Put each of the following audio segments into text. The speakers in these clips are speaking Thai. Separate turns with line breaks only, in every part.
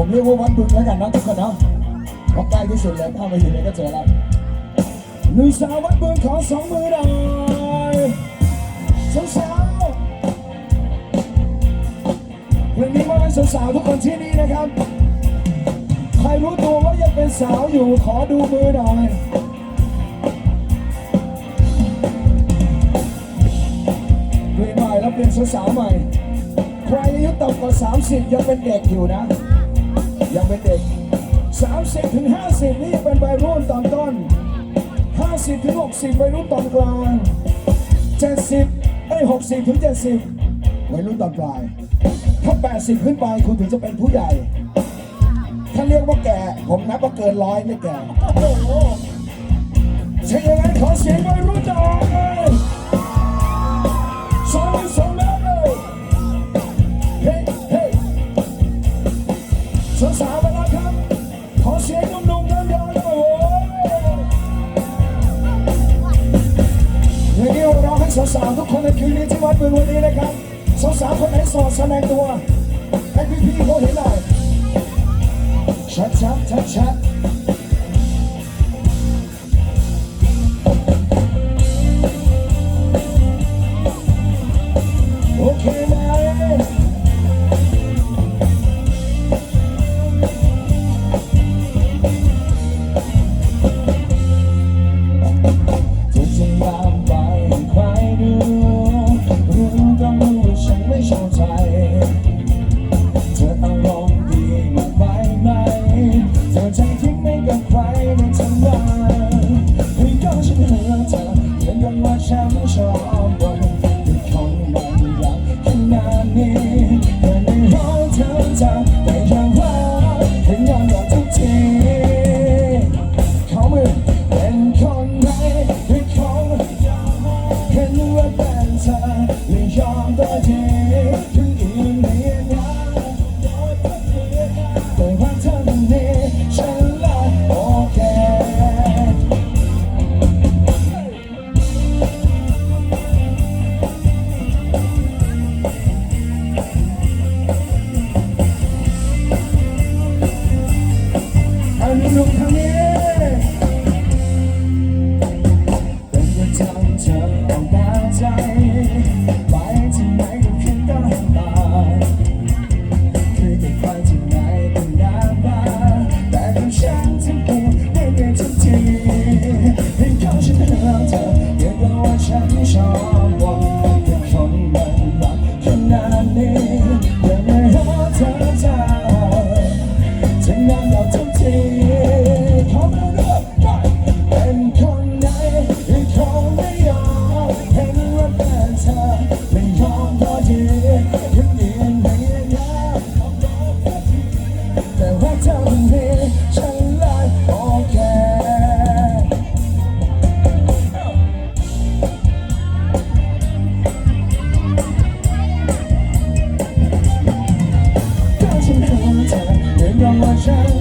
ผมเรียกว่าวัดบึงแล้วกันนะทุกคนนะเพราะใกล้ที่สุดแล้วถ้าไปถึงเลยก็เจอแล้วหนุ่ยสาววัดบึงขอสองมือหน่อยสาวๆเพลงนี้มาเป็นสาวๆทุกคนที่นี่นะครับ ใครรู้ตัวว่ายังเป็นสาวอยู่ขอดูมือหน่อยเปลี่ยนใหม่แล้วเปลี่ยนสาวใหม่ ใครอายุต่ำกว่า 30 ยังเป็นเด็กอยู่นะ ยังเป็นเด็ก 30ถึง50 นี่ยังเป็นวัยรุ่นตอนต้น 50ถึง60วัยรุ่นตอนกลาง 70เอ้ย60ถึง70วัยรุ่นตอนปลายถ้า80 ขึ้นไปคุณถึงจะเป็นผู้ใหญ่ ถ้าเรียกว่าแก่ ผมนับว่าเกินร้อยไม่แก่โอ้โหใช่ยังไงขอเสียงวัยรุ่นหน่ สาวๆทุกคนในคืนนี้ที่วัดบึงวันนี้นะครับสาวๆคนไหนโสดแสดงตัวให้พี่ๆเขาเห็นหน่อยชัดชัดชัดชัด แป็นเธอไม่ยอมตัวที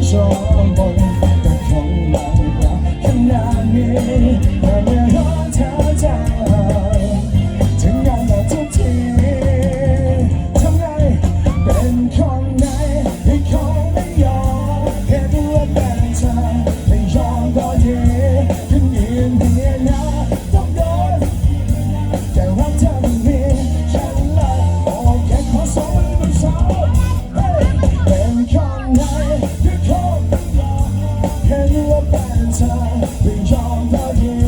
zone. beyond the years.